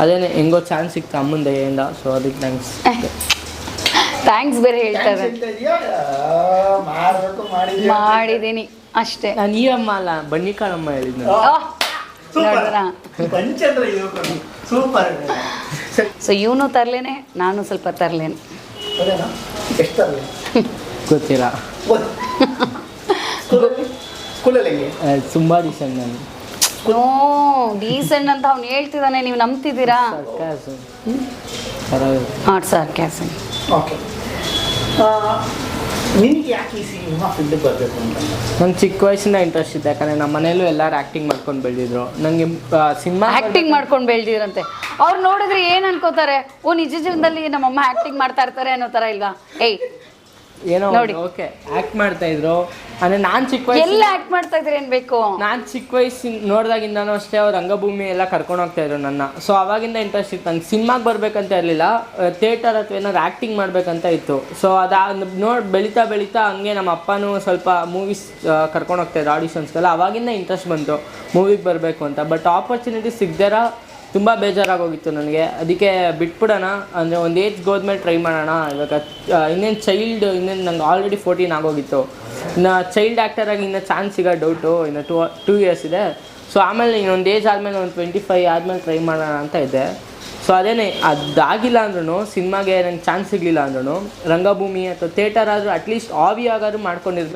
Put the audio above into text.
ಅದೇನೆ ಹೆಂಗೋ ಚಾನ್ಸ್ ಸಿಕ್ತು ಅಮ್ಮನ ದಯೆಯಿಂದ ಸೊ ಅದಕ್ಕೆ ಥ್ಯಾಂಕ್ಸ್ ಥ್ಯಾಂಕ್ಸ್ ಬೇರೆ ಹೇಳ್ತಾರೆ. ಮಾಡಿದ್ದೀನಿ ಅಷ್ಟೇ. ನಾನು ಈ ಅಮ್ಮ ಅಲ್ಲ ಬನ್ನಿ ಕಾಳಮ್ಮ ಹೇಳಿದ್ನ ಪಂಚಂದ್ರ ಯುವಕರು ಸೂಪರ್ ಸೊ ಇವನು ತರ್ಲೇನೆ ನಾನು ಸ್ವಲ್ಪ ತರ್ಲೇನೆ. ಗೊತ್ತೀರಾ ಎಷ್ಟು ತರಲಿ? ಗೊತ್ತಿಲ್ಲ. ದಿವಸ ನಾನು. ಡೀಸೆಂಟ್ ಅಂತ ಅವ್ನು ಹೇಳ್ತಿದ್ದಾನೆ ನೀವು ನಂಬ್ತಿದ್ದೀರಾ? ಹಾಟ್ ಸರ್ ಕ್ಯಾಸನ್. ಓಕೆ ನಿಮಗೆ ಯಾಕೆ ಈ ಸಿನಿಮಾ ಫೀಲ್ಡಿಗೆ ಬರಬೇಕು ಅಂತ? ನಂಗೆ ಚಿಕ್ಕ ವಯಸ್ಸಿಂದ ಇಂಟ್ರೆಸ್ಟ್ ಇದೆ ಯಾಕಂದರೆ ನಮ್ಮ ಮನೆಯಲ್ಲೂ ಎಲ್ಲರೂ ಆ್ಯಕ್ಟಿಂಗ್ ಮಾಡ್ಕೊಂಡು ಬೆಳೆದಿದ್ರು. ನನಗೆ ಸಿನಿಮಾ ಆಕ್ಟಿಂಗ್ ಮಾಡ್ಕೊಂಡು ಬೆಳೆದಿದ್ರಂತೆ. ಅವ್ರು ನೋಡಿದ್ರೆ ಏನ್ ಅನ್ಕೋತಾರೆ? ಓ ನಿಜ ಜೀವನದಲ್ಲಿ ನಮ್ಮಮ್ಮ ಆಕ್ಟಿಂಗ್ ಮಾಡ್ತಾ ಇರ್ತಾರೆ ಅನ್ನೋ ತರ ಇಲ್ವಾ? ಏಯ್ ಏನೋ ನೋಡಿ. ಓಕೆ ಆ್ಯಕ್ಟ್ ಮಾಡ್ತಾ ಇದ್ರು. ಅಂದರೆ ನಾನು ಚಿಕ್ಕ ಎಲ್ಲ ಆಕ್ಟ್ ಮಾಡ್ತಾ ಇದ್ರೆ ಏನ್ ಬೇಕು? ನಾನು ಚಿಕ್ಕ ವಯಸ್ಸಿನ ನೋಡ್ದಾಗಿಂದನೂ ಅಷ್ಟೇ ಅವ್ರ ರಂಗಭೂಮಿ ಎಲ್ಲ ಕರ್ಕೊಂಡು ಹೋಗ್ತಾ ಇದ್ರು ನನ್ನ. ಸೊ ಅವಾಗಿಂದ ಇಂಟ್ರೆಸ್ಟ್ ಇತ್ತು. ನಂಗೆ ಸಿನಿಮಾಗೆ ಬರ್ಬೇಕಂತ ಇರಲಿಲ್ಲ. ಥಿಯೇಟರ್ ಅಥವಾ ಏನಾದ್ರು ಆಕ್ಟಿಂಗ್ ಮಾಡ್ಬೇಕಂತ ಇತ್ತು. ಸೊ ಅದ ನೋಡಿ ಬೆಳೀತಾ ಬೆಳೀತಾ ಹಂಗೆ ನಮ್ಮ ಅಪ್ಪನೂ ಸ್ವಲ್ಪ ಮೂವೀಸ್ ಕರ್ಕೊಂಡು ಹೋಗ್ತಾ ಇದ್ರು ಆಡಿಷನ್ಸ್ಗೆಲ್ಲ ಅವಾಗಿಂದ ಇಂಟ್ರೆಸ್ಟ್ ಬಂತು. ಮೂವಿಗೆ ಬರಬೇಕು ಅಂತ. ಬಟ್ ಆಪರ್ಚುನಿಟಿ ಸಿಗ್ದಾರ? ತುಂಬ ಬೇಜಾರಾಗೋಗಿತ್ತು ನನಗೆ. ಅದಕ್ಕೆ ಬಿಟ್ಬಿಡೋಣ, ಅಂದರೆ ಒಂದು ಏಜ್ಗೆ ಹೋದ್ಮೇಲೆ ಟ್ರೈ ಮಾಡೋಣ. ಇವಾಗ ಇನ್ನೇನು ಚೈಲ್ಡ್ ಇನ್ನೇನು ನಂಗೆ ಆಲ್ರೆಡಿ ಫೋರ್ಟೀನ್ ಆಗೋಗಿತ್ತು. ಇನ್ನು ಚೈಲ್ಡ್ ಆ್ಯಕ್ಟರಾಗಿ ಇನ್ನೂ ಚಾನ್ಸ್ ಸಿಗೋ ಡೌಟು ಇನ್ನು ಟೂ ಟೂ ಇಯರ್ಸ್ ಇದೆ. ಸೊ ಆಮೇಲೆ ಇನ್ನೊಂದು ಏಜ್ ಆದಮೇಲೆ ಒಂದು ಟ್ವೆಂಟಿ ಫೈವ್ ಆದಮೇಲೆ ಟ್ರೈ ಮಾಡೋಣ ಅಂತ ಇದೆ. ಸೊ ಅದೇನೇ, ಅದಾಗಿಲ್ಲ ಅಂದ್ರೂ ಸಿನಿಮಾಗೆ ನಂಗೆ ಚಾನ್ಸ್ ಸಿಗಲಿಲ್ಲ ಅಂದ್ರೂ ರಂಗಭೂಮಿ ಅಥವಾ ಥಿಯೇಟರ್ ಆದರೂ ಅಟ್ಲೀಸ್ಟ್ ಆವಿ ಆಗಾದ್ರೂ ಮಾಡ್ಕೊಂಡಿರ್ಬೇಕು.